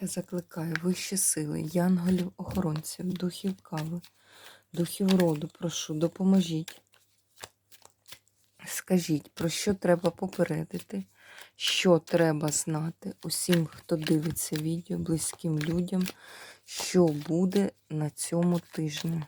Та закликаю вищі сили, янголів, охоронців, духів кави, духів роду, прошу, допоможіть. Скажіть, про що треба попередити, що треба знати усім, хто дивиться відео, близьким людям, що буде на цьому тижні.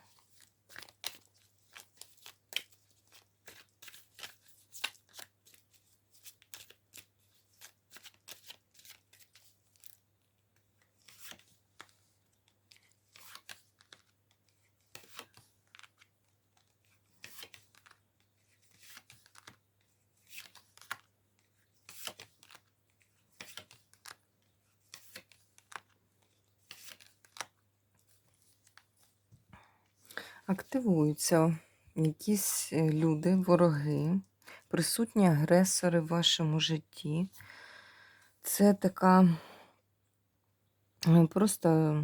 Активуються якісь е, люди, вороги, присутні агресори в вашому житті. Це така е, просто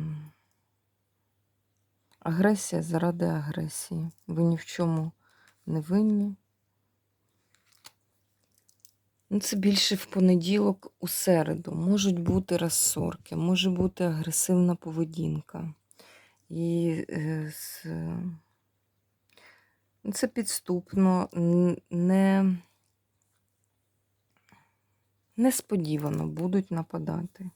агресія заради агресії. Ви ні в чому не винні. Ну, Це більше в понеділок у середу. Можуть бути розсорки, може бути агресивна поведінка. І е, з, це підступно, не, несподівано будуть нападати.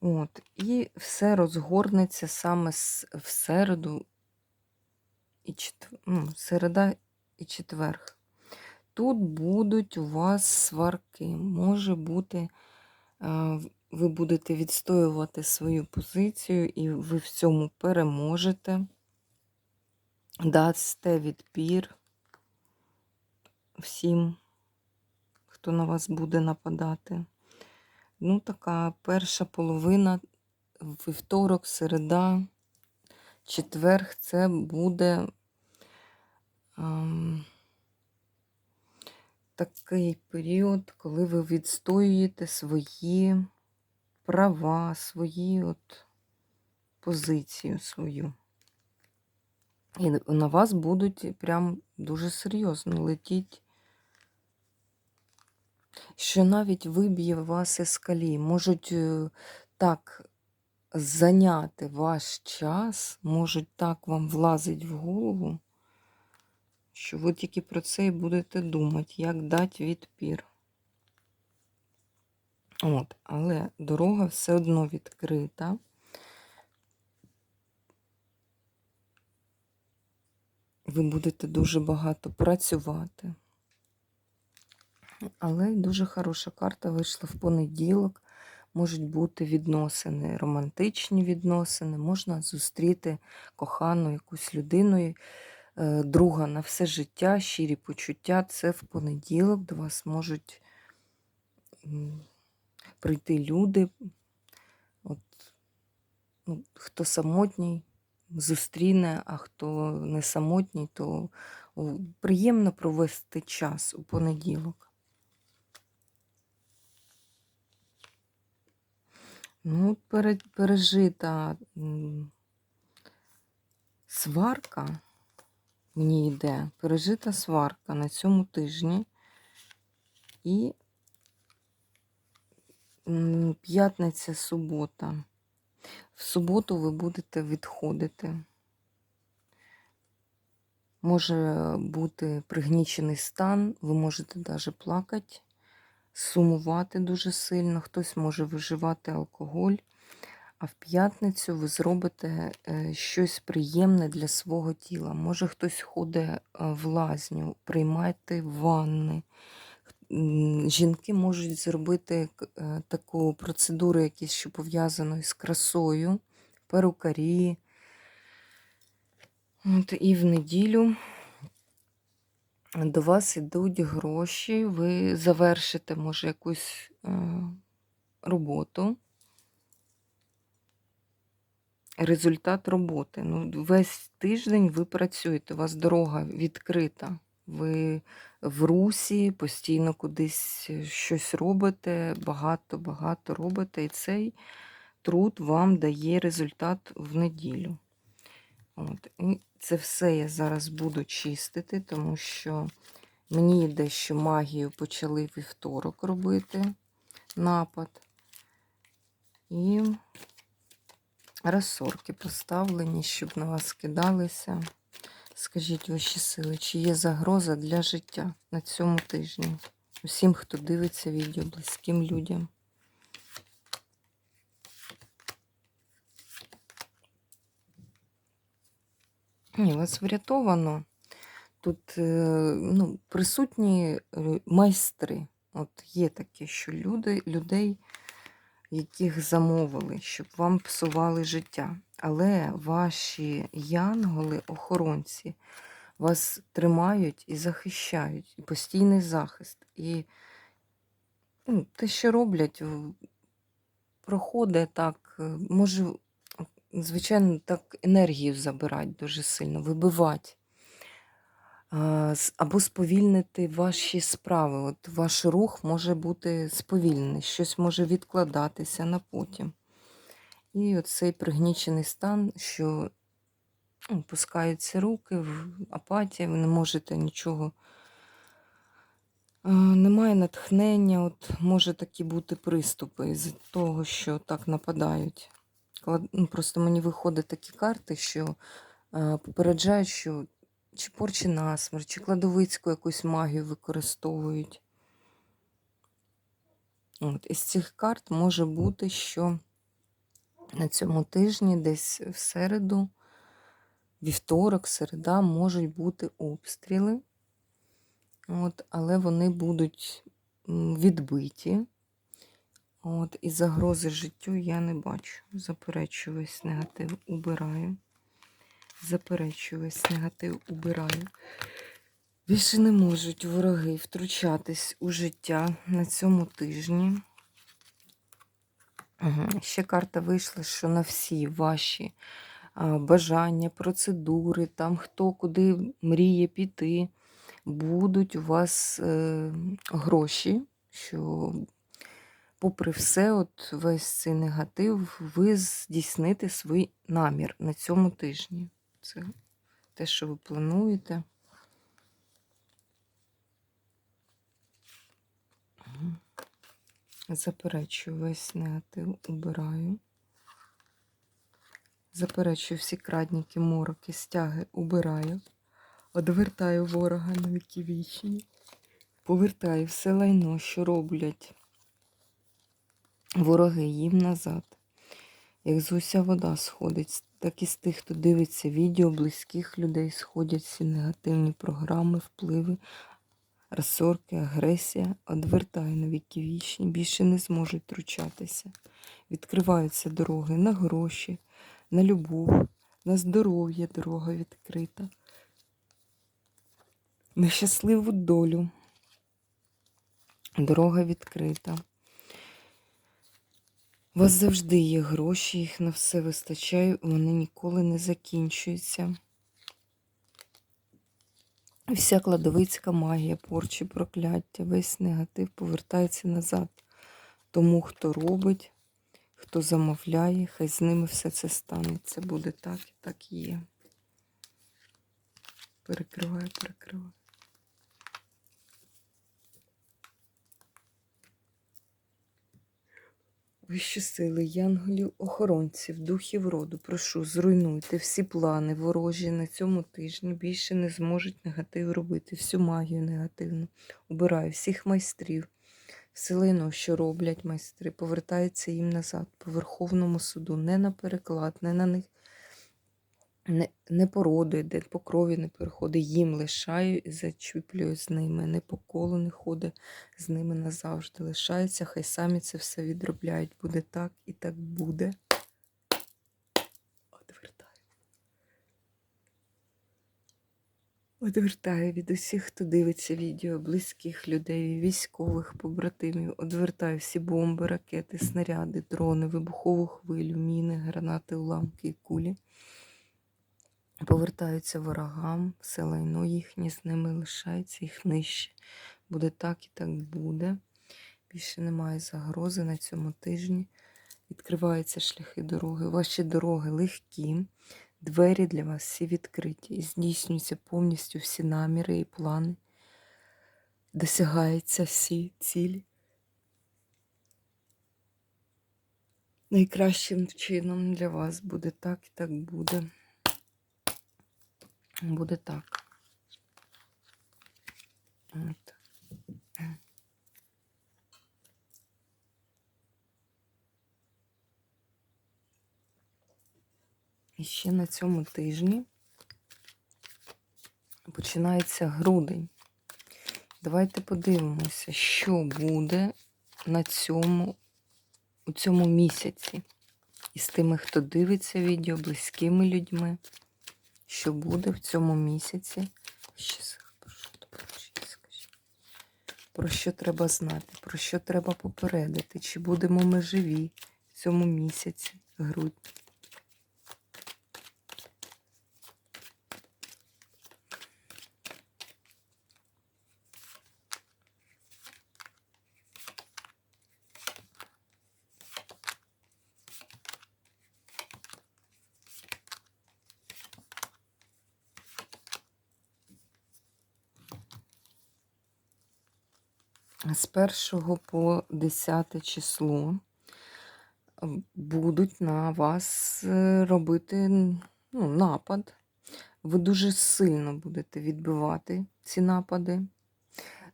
От, і все розгорнеться саме в середу і четвер, ну, середа і четверг. Тут будуть у вас сварки. Може бути, е, ви будете відстоювати свою позицію, і ви в цьому переможете, дасте відпір всім, хто на вас буде нападати. Ну, така перша половина, вівторок, середа, четверг це буде. ем, такий період, коли ви відстоюєте свої права, свої от позицію свою. І на вас будуть прям дуже серйозно летіть, що навіть виб'є вас із колії. Можуть е, так зайняти ваш час, можуть так вам влазить в голову, що ви тільки про це і будете думати, як дати відпір. От, але дорога все одно відкрита. Ви будете дуже багато працювати. Але дуже хороша карта вийшла в понеділок. Можуть бути відносини, романтичні відносини, можна зустріти кохану якусь людину, е, друга на все життя, щирі почуття. Це в понеділок до вас можуть прийти люди. От, ну, хто самотній, зустріне, а хто не самотній, то приємно провести час у понеділок. Ну, пережита сварка, мені йде, пережита сварка на цьому тижні. І п'ятниця, субота. В суботу ви будете відходити. Може бути пригнічений стан, ви можете навіть плакати, сумувати дуже сильно, хтось може виживати алкоголь, а в п'ятницю ви зробите е, щось приємне для свого тіла. Може хтось ходить е, в лазню, приймайте ванни. Жінки можуть зробити е, таку процедуру, якісь, що пов'язану з красою, перукарі. От, і в неділю до вас йдуть гроші, ви завершите, може, якусь е, роботу. результат роботи. Ну, весь тиждень ви працюєте, у вас дорога відкрита. Ви в русі, постійно кудись щось робите, багато-багато робите, і цей труд вам дає результат в неділю. От. І це все я зараз буду чистити, тому що мені йде, що магію почали вівторок робити напад. І розсорки поставлені, щоб на вас кидалися. Скажіть ваші сили, чи є загроза для життя на цьому тижні? Усім, хто дивиться відео, близьким людям. Ні, вас врятовано. Тут е, ну, присутні е, майстри. От є таке, що люди, людей, яких замовили, щоб вам псували життя. Але ваші янголи, охоронці, вас тримають і захищають, і постійний захист. І ну, те, що роблять, проходить так, е, може, звичайно, так енергію забирати дуже сильно, вибивати. Або сповільнити ваші справи. От ваш рух може бути сповільнений, щось може відкладатися на потім. І оцей пригнічений стан, що ну, пускаються руки в апатія, ви не можете нічого. Немає натхнення, от може такі бути приступи з того, що так нападають. Ну, Просто мені виходять такі карти, що е, попереджають, що чи порчі насмерть, чи кладовицьку якусь магію використовують. От, із цих карт може бути, що на цьому тижні, десь в середу, вівторок, середа, можуть бути обстріли. От, але вони будуть відбиті. От, і загрози життю я не бачу. Заперечую весь негатив, убираю. Заперечую весь негатив, убираю. Більше не можуть вороги втручатись у життя на цьому тижні. Мгм. Ще карта вийшла, що на всі ваші бажання, процедури, там хто куди мріє піти, будуть у вас е, гроші, що, попри все, от весь цей негатив, ви здійсните свій намір на цьому тижні. Це те, що ви плануєте. Заперечую весь негатив, убираю. Заперечую всі крадніки, мороки, стяги, убираю. Одвертаю ворога на віки вічні. Повертаю все лайно, що роблять вороги їм назад. Як з уся вода сходить, так і з тих, хто дивиться відео, близьких людей сходять всі негативні програми, впливи, розсорки, агресія. Одвертаю на віки вічні, більше не зможуть втручатися. Відкриваються дороги на гроші, на любов, на здоров'я дорога відкрита, на щасливу долю. Дорога відкрита. У вас завжди є гроші, їх на все вистачає, вони ніколи не закінчуються. Вся кладовицька магія, порчі, прокляття, весь негатив повертається назад. Тому, хто робить, хто замовляє, хай з ними все це станеться. Буде так і так є. Перекриваю, перекриваю. Вищі сили, янголів, охоронців, духів роду, прошу, зруйнуйте всі плани ворожі на цьому тижні. Більше не зможуть негатив робити, всю магію негативну. Убираю всіх майстрів, все що роблять майстри, повертається їм назад, по Верховному суду, не на переклад, не на них. Не, не породи, де по крові не переходить, їм лишаю і зачіплюю з ними, не по колу не ходить з ними назавжди. Лишається, хай самі це все відробляють. Буде так і так буде. Одвертаю. Одвертаю від усіх, хто дивиться відео, близьких людей, військових, побратимів. Одвертаю всі бомби, ракети, снаряди, дрони, вибухову хвилю, міни, гранати, уламки і кулі. Повертаються ворогам, все лайно їхнє з ними лишається, їх нижче. Буде так і так буде. Більше немає загрози на цьому тижні. Відкриваються шляхи дороги. Ваші дороги легкі, двері для вас всі відкриті. Здійснюються повністю всі наміри і плани. Досягаються всі цілі. Найкращим чином для вас буде так і так буде. Буде так. От. І ще на цьому тижні починається грудень. Давайте подивимося, що буде на цьому, у цьому місяці. Із тими, хто дивиться відео, близькими людьми. Що буде в цьому місяці? Про що треба знати, про що треба попередити? Чи будемо ми живі в цьому місяці, грудні? З 1 по 10 число е, будуть на вас е, робити ну, напад. Ви дуже сильно будете відбивати ці напади.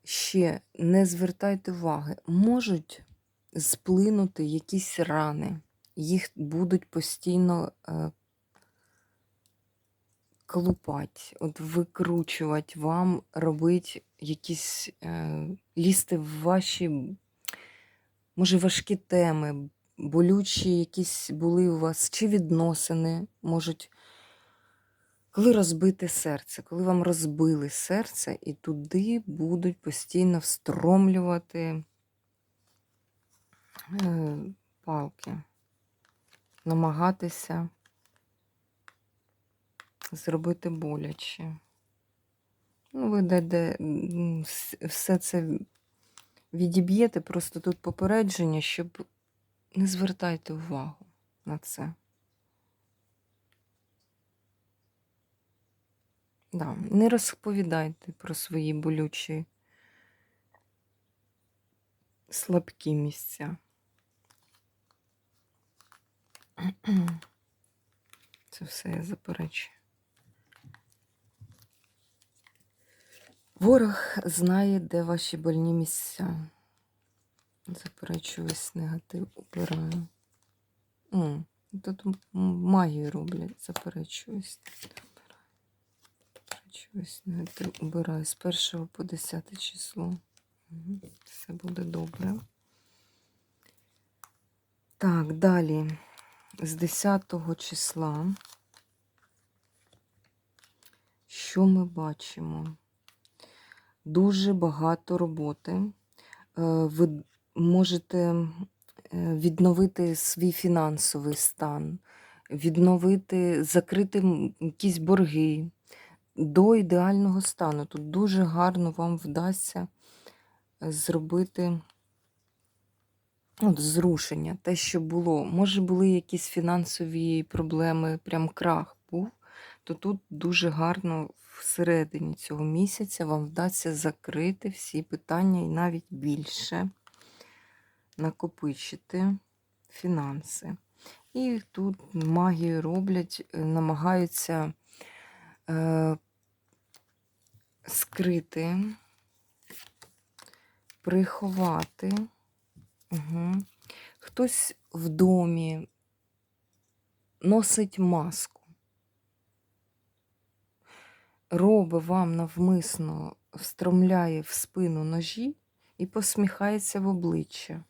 Ще не звертайте уваги, можуть сплинути якісь рани. Їх будуть постійно колупати, от викручувати вам, робити якісь е, лізти в ваші, може, важкі теми, болючі якісь були у вас, чи відносини можуть. Коли розбите серце, коли вам розбили серце, і туди будуть постійно встромлювати е, палки, намагатися зробити боляче. Ну, ви де, все це відіб'єте, просто тут попередження, щоб не звертайте увагу на це. Да. Не розповідайте про свої болючі слабкі місця. Це все я заперечую. Ворог знає, де ваші больні місця. Заперечую весь негатив, убираю. М, Тут магію роблять, заперечуюсь. Заперечуюсь, негатив убираю з 1 по 10 число. Все буде добре. Так, далі. З 10 числа. Що ми бачимо? Дуже багато роботи. Е, Ви можете е, відновити свій фінансовий стан, відновити, закрити якісь борги до ідеального стану. Тут дуже гарно вам вдасться зробити от, зрушення, те, що було. Може, були якісь фінансові проблеми, прям крах був, то тут дуже гарно всередині цього місяця вам вдасться закрити всі питання і навіть більше накопичити фінанси. І тут магію роблять, е, намагаються е, скрити, приховати. Угу. Хтось в домі носить маску, робить вам навмисно, встромляє в спину ножі і посміхається в обличчя.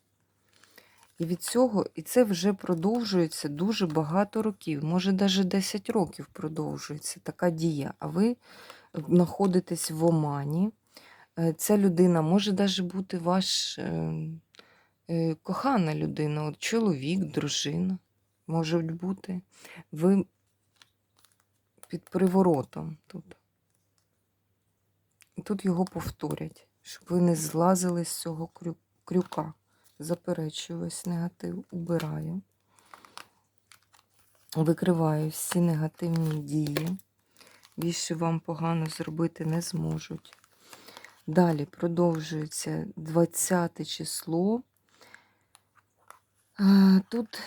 І від цього, і це вже продовжується дуже багато років, може навіть 10 років продовжується така дія. А ви знаходитесь в омані. Е, Ця людина може навіть бути ваш е, е, кохана людина, от чоловік, дружина. Можуть бути. Ви під приворотом тут. Тут його повторять, щоб ви не злазили з цього крю- крюка. Заперечую весь негатив, убираю. Викриваю всі негативні дії. Більше вам погано зробити не зможуть. Далі продовжується 20 число. Тут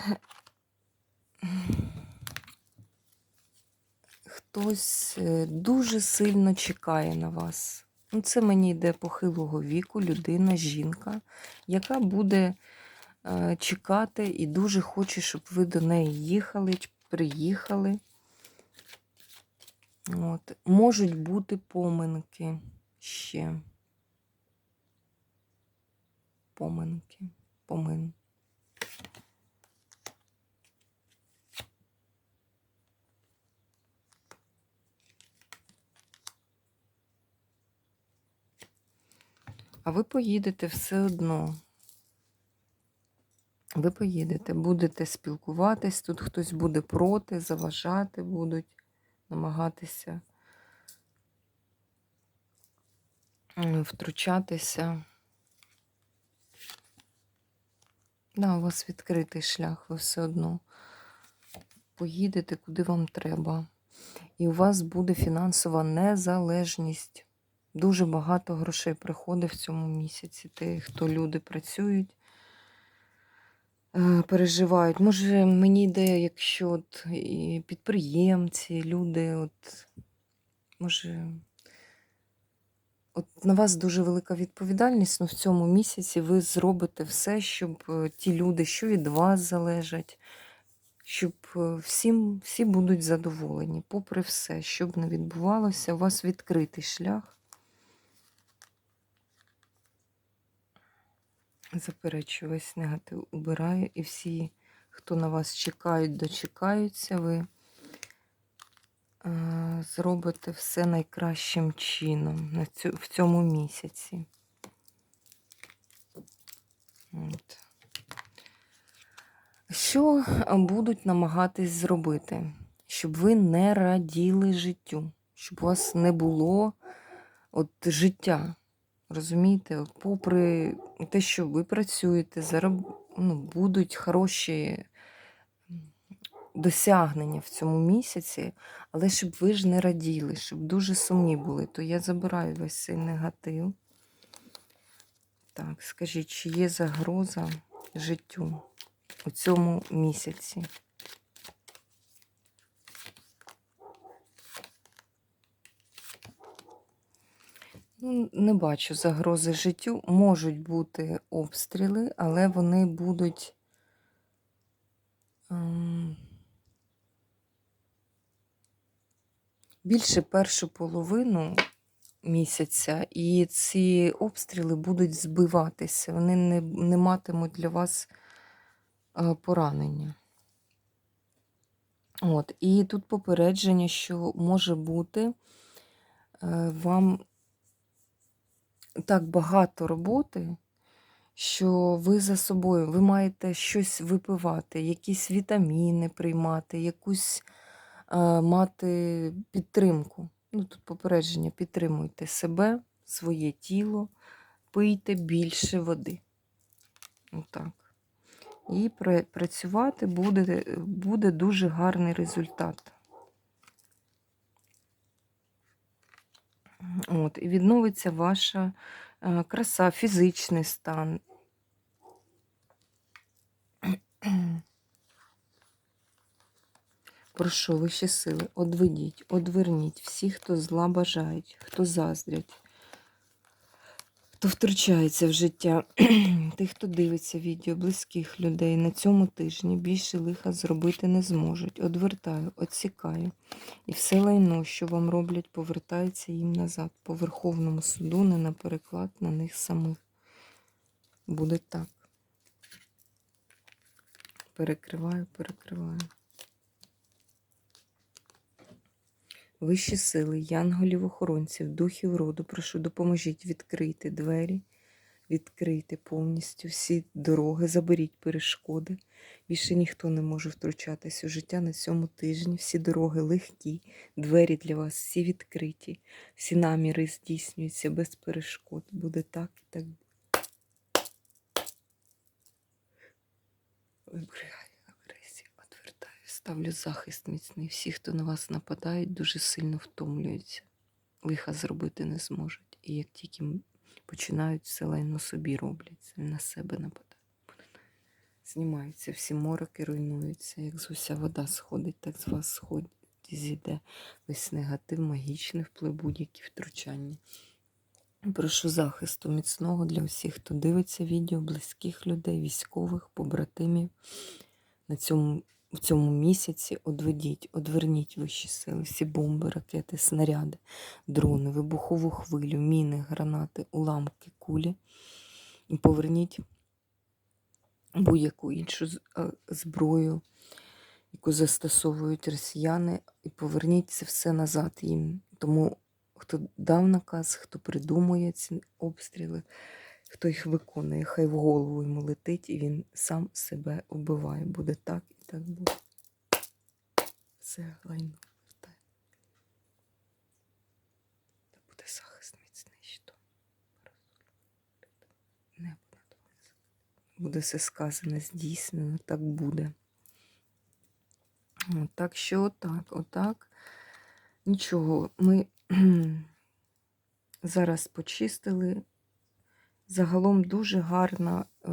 хтось е, дуже сильно чекає на вас. Ну, це мені йде похилого віку, людина, жінка, яка буде е, чекати і дуже хоче, щоб ви до неї їхали, приїхали. От. Можуть бути поминки ще. Поминки. Помин. А ви поїдете все одно. Ви поїдете, будете спілкуватись, тут хтось буде проти, заважати будуть, намагатися втручатися. Да, у вас відкритий шлях, ви все одно поїдете, куди вам треба. І у вас буде фінансова незалежність. Дуже багато грошей приходить в цьому місяці. Ті, хто люди працюють, е, переживають. Може, мені йде, якщо от і підприємці, люди, от, може, от на вас дуже велика відповідальність, але в цьому місяці ви зробите все, щоб е, ті люди, що від вас залежать, щоб е, всім, всі будуть задоволені, попри все, що б не відбувалося, у вас відкритий шлях. Заперечую весь негатив убираю, і всі, хто на вас чекають, дочекаються, ви е, зробите все найкращим чином в цьому місяці. От. Що будуть намагатись зробити? Щоб ви не раділи життю, щоб у вас не було от, життя. Розумієте, попри те, що ви працюєте, зароб... ну, будуть хороші досягнення в цьому місяці, але щоб ви ж не раділи, щоб дуже сумні були, то я забираю весь цей негатив. Так, скажіть, чи є загроза життю у цьому місяці? Ну, не бачу загрози життю. Можуть бути обстріли, але вони будуть. ем, Більше першу половину місяця, і ці обстріли будуть збиватися. Вони не, не матимуть для вас е, поранення. От, і тут попередження, що може бути е, вам так багато роботи, що ви за собою, ви маєте щось випивати, якісь вітаміни приймати, якусь е, мати підтримку. Ну, тут попередження, підтримуйте себе, своє тіло, пийте більше води. Отак. І працювати буде, буде дуже гарний результат. От, і відновиться ваша е, краса, фізичний стан. Прошу вищі сили, одведіть, одверніть всіх, хто зла бажають, хто заздрять, хто втручається в життя, тих, хто дивиться відео, близьких людей на цьому тижні більше лиха зробити не зможуть. Одвертаю, отсікаю. І все лайно, що вам роблять, повертається їм назад. По Верховному суду, не на переклад на них самих. Буде так. Перекриваю, перекриваю. Вищі сили, янголів, охоронців, духів роду, прошу, допоможіть відкрити двері, відкрити повністю всі дороги, заберіть перешкоди. Більше ніхто не може втручатись у життя на цьому тижні. Всі дороги легкі, двері для вас всі відкриті, всі наміри здійснюються без перешкод. Буде так і так. Відвертаю, ставлю захист міцний. Всі, хто на вас нападають, дуже сильно втомлюються. Лиха зробити не зможуть. І як тільки починають все лайно собі роблять, на себе нападають. Знімаються всі мороки, руйнуються. Як з уся вода сходить, так з вас сходить, зійде весь негатив, магічний вплив, будь-які втручання. Прошу захисту міцного для всіх, хто дивиться відео, близьких людей, військових, побратимів. На цьому, в цьому місяці одведіть, одверніть вищі сили, всі бомби, ракети, снаряди, дрони, вибухову хвилю, міни, гранати, уламки, кулі. І поверніть будь-яку іншу е, зброю, яку застосовують росіяни, і поверніть це все назад їм. Тому хто дав наказ, хто придумує ці обстріли, хто їх виконує, хай в голову йому летить, і він сам себе вбиває. Буде так і так буде. Все лайно. захист міцний щитом. Небо над вами. Буде все сказане, здійснено, так буде. От, Так що отак, отак. Нічого, ми зараз почистили. Загалом дуже гарно. е,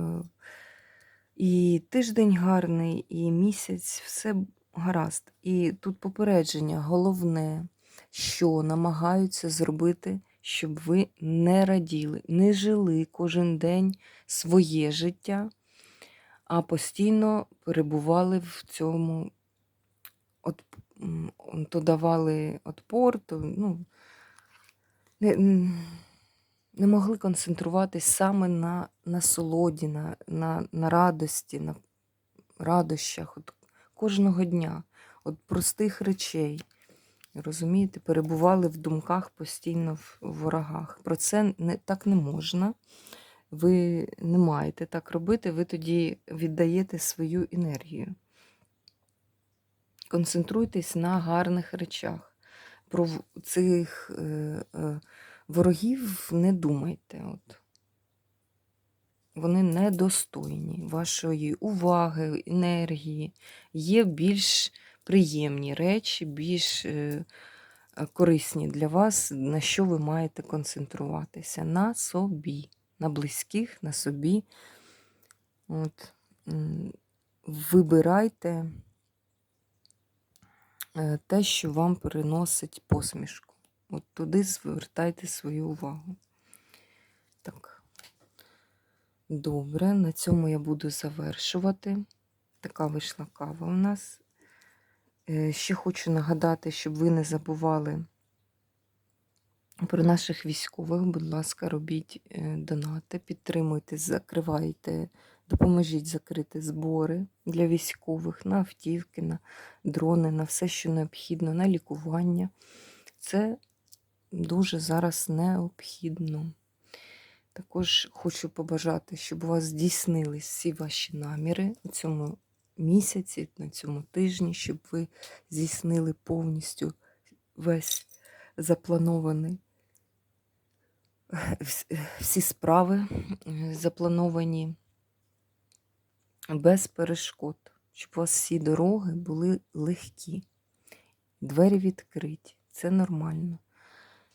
І тиждень гарний, і місяць, все гаразд. І тут попередження, головне, що намагаються зробити, щоб ви не раділи, не жили кожен день своє життя, а постійно перебували в цьому, от, то давали отпор, то ну, не, могли концентруватись саме на насолоді, на, на, на радості, на радощах от, кожного дня, от простих речей. Розумієте, перебували в думках постійно в ворогах. Про це не, так не можна. Ви не маєте так робити, ви тоді віддаєте свою енергію. Концентруйтесь на гарних речах. Про цих е, е, ворогів не думайте. От. Вони недостойні вашої уваги, енергії. Є більш приємні речі, більш е, е, корисні для вас, на що ви маєте концентруватися. На собі, на близьких, на собі. От. Вибирайте е, те, що вам приносить посмішку. От туди звертайте свою увагу. Так. Добре, на цьому я буду завершувати. Така вийшла кава у нас. Е, Ще хочу нагадати, щоб ви не забували про наших військових. Будь ласка, робіть е, донати, підтримуйте, закривайте, допоможіть закрити збори для військових на автівки, на дрони, на все, що необхідно, на лікування. Це дуже зараз необхідно. Також хочу побажати, щоб у вас здійснились всі ваші наміри у цьому місяці, на цьому тижні, щоб ви здійснили повністю весь запланований всі справи заплановані без перешкод, щоб у вас всі дороги були легкі, двері відкриті. Це нормально.